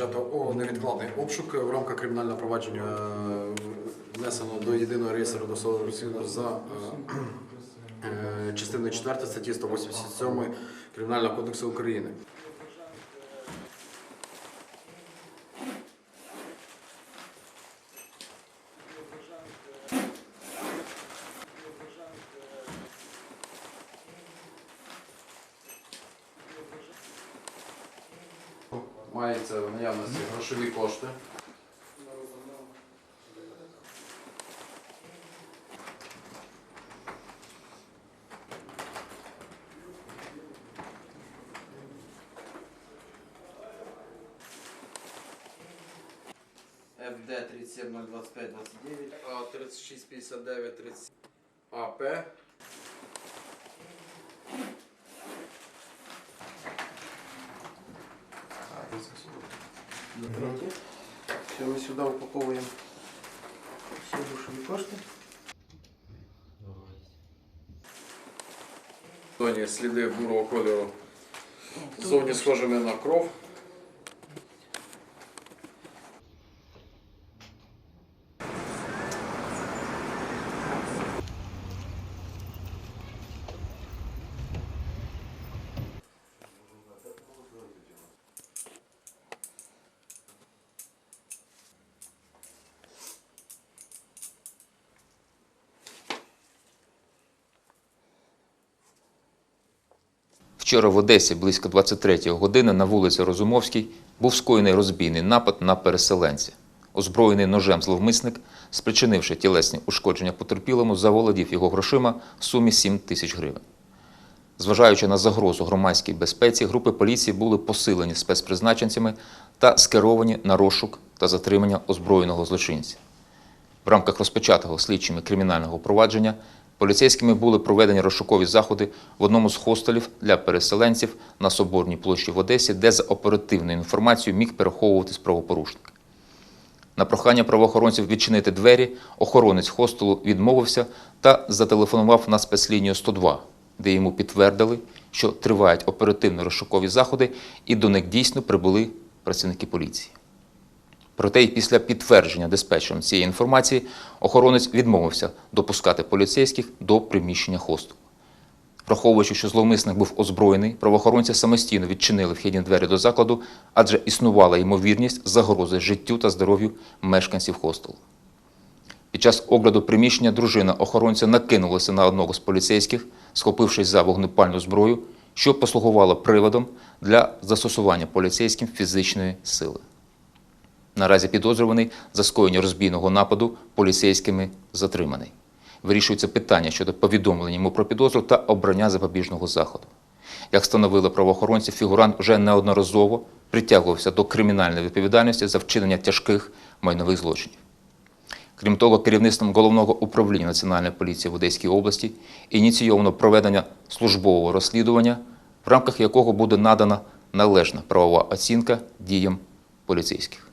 розпочато невідкладний обшук в рамках кримінального провадження е, внесено до єдиного реєстру досудового розслідування за е, е, частиною 4 статті 187 Кримінального кодексу України. Мається в наявності грошові кошти. ФД 37 025 29. А 3659 30 АП. Все, ми сюди упаковуємо всі грошові кошти. Зоні сліди бурого кольору. Зовні схожими на кров. Вчора в Одесі близько 23 години на вулиці Розумовській був скоєний розбійний напад на переселенця. Озброєний ножем зловмисник, спричинивши тілесні ушкодження потерпілому, заволодів його грошима в сумі 7 тисяч гривень. Зважаючи на загрозу громадській безпеці, групи поліції були посилені спецпризначенцями та скеровані на розшук та затримання озброєного злочинця. В рамках розпочатого слідчими кримінального провадження поліцейськими були проведені розшукові заходи в одному з хостелів для переселенців на Соборній площі в Одесі, де за оперативною інформацією міг переховуватись правопорушник. На прохання правоохоронців відчинити двері, охоронець хостелу відмовився та зателефонував на спецлінію 102, де йому підтвердили, що тривають оперативно-розшукові заходи, і до них дійсно прибули працівники поліції. Проте й після підтвердження диспетчером цієї інформації охоронець відмовився допускати поліцейських до приміщення хостелу. Враховуючи, що зловмисник був озброєний, правоохоронці самостійно відчинили вхідні двері до закладу, адже існувала ймовірність загрози життю та здоров'ю мешканців хостелу. Під час огляду приміщення дружина охоронця накинулася на одного з поліцейських, схопившись за вогнепальну зброю, що послугувало приводом для застосування поліцейським фізичної сили. Наразі підозрюваний за скоєння розбійного нападу поліцейськими затриманий. Вирішується питання щодо повідомлення йому про підозру та обрання запобіжного заходу. Як встановили правоохоронці, фігурант вже неодноразово притягувався до кримінальної відповідальності за вчинення тяжких майнових злочинів. Крім того, керівництвом головного управління Національної поліції в Одеській області ініційовано проведення службового розслідування, в рамках якого буде надана належна правова оцінка діям поліцейських.